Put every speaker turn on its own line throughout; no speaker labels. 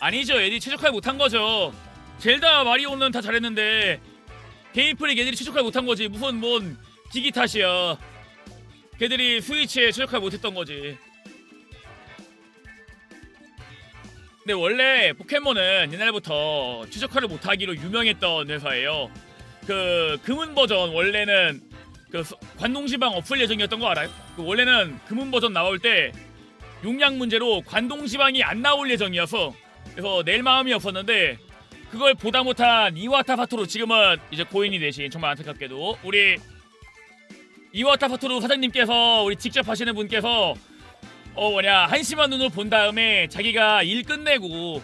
아니죠. 애들이 최적화를 못한 거죠. 젤다 마리오는 다 잘했는데 게임플릭 애들이 최적화를 못한 거지. 무슨 뭔 기기 탓이야. 걔들이 스위치에 최적화를 못했던 거지. 근데 원래 포켓몬은 옛날부터 최적화를 못하기로 유명했던 회사예요. 그 금은 버전 원래는 그 서- 관동지방 없을 예정이었던 거 알아요? 그 원래는 금은 버전 나올 때 용량 문제로 관동지방이 안 나올 예정이어서 그래서 낼 마음이 없었는데 그걸 보다 못한 이와타 파토로 지금은 이제 고인이 되신 정말 안타깝게도 우리 이와타 파토로 사장님께서 우리 직접 하시는 분께서 어 뭐냐 한심한 눈으로 본 다음에 자기가 일 끝내고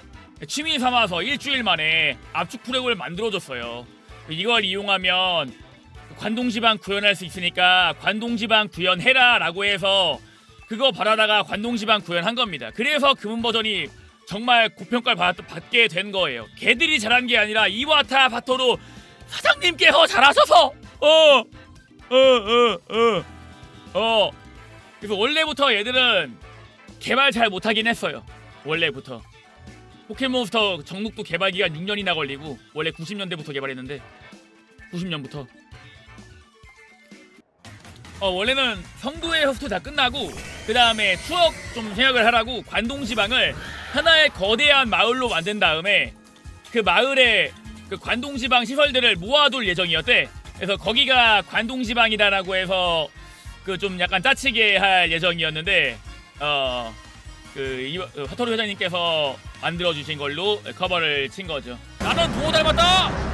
취미 삼아서 일주일 만에 압축 프로그램을 만들어줬어요. 이걸 이용하면 관동지방 구현할 수 있으니까 관동지방 구현해라 라고 해서 그거 바라다가 관동지방 구현한 겁니다. 그래서 금은 버전이 정말 고평가를 받, 받게 된 거예요. 걔들이 잘한 게 아니라 이와타 바토로 사장님께서 잘하셔서! 어어어 어. 어. 그래서 원래부터 얘들은 개발 잘 못하긴 했어요. 원래부터. 포켓몬스터 정육도 개발 기간 6년이나 걸리고 원래 90년대부터 개발했는데 90년부터 어 원래는 성도의 허스트 다 끝나고 그 다음에 추억 좀 생각을 하라고 관동 지방을 하나의 거대한 마을로 만든 다음에 그 마을에 그 관동 지방 시설들을 모아둘 예정이었대. 그래서 거기가 관동 지방이다라고 해서 그 좀 약간 짜치게 할 예정이었는데 어그 화토루 회장님께서 만들어 주신 걸로 커버를 친 거죠. 나는 부호 닮았다.